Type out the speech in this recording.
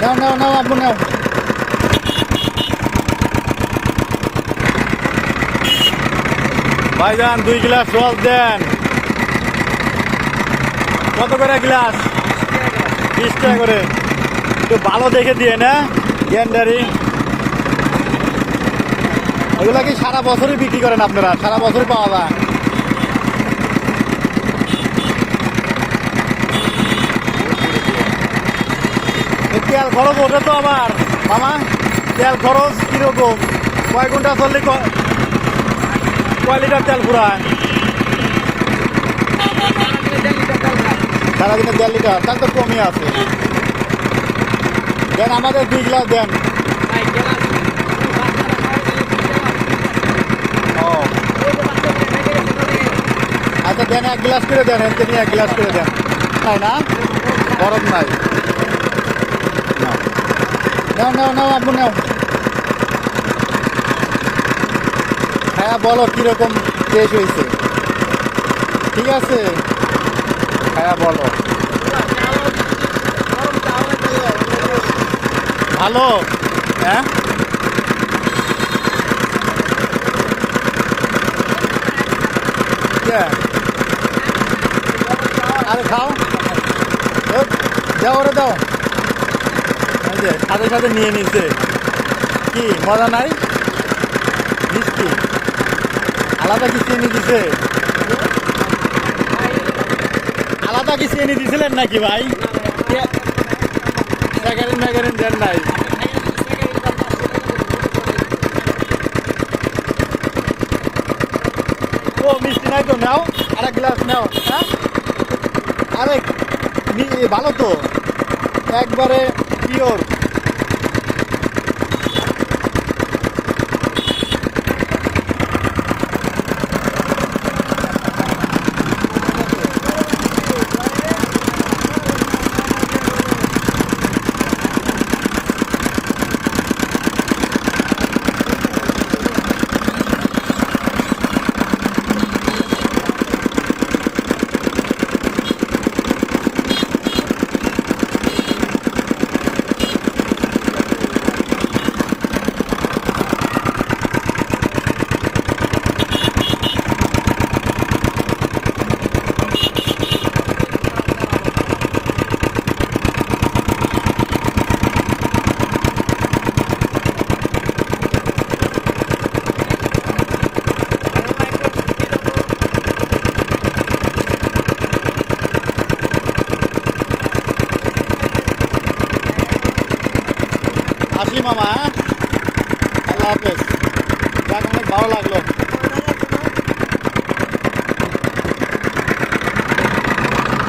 নাও নাও নাও, আব্বু, নাও। ভাইজান, দুই গ্লাস রস দেন। কত করে গ্লাস? বিশ করে। একটু ভালো দেখে দিয়ে না, গ্যান্ডারি। এগুলা কি সারা বছরই বিক্রি করেন আপনারা? সারা বছরই পাওয়া যায়। তেল খরচ ওঠে তো আবার। মামা, তেল খরচ কীরকম? কয় ঘণ্টা চললে কয় লিটার তেল ফুরায়? সারাদিনে দেড় লিটার তাহলে তো কমই আছে। দেন আমাদের দুই গ্লাস দেন। আচ্ছা দেন এক গ্লাস করে দেন এক গ্লাস করে দেন। তাই না? গরম নাই। নাও নাও নাও আপু নাও। হ্যাঁ বলো কীরকম টেস্ট হয়েছে। ঠিক আছে? হ্যাঁ বলো। ভালো হ্যাঁ? আরে খাও। দাও ওরে দাও। যে সাথে সাথে নিয়ে নিছে। কি, মজা নাই? মিষ্টি। আলাদা কি চিনি দিছে? আলাদা কি চিনি দিছিলেন নাকি ভাই? নাই। ও তো, নাও। গ্লাস নাও হ্যাঁ? ভালো তো। একবারে Dior. আসি মামা হ্যাঁ? আল্লাহ হাফেজ যাক অনেক ভালো লাগল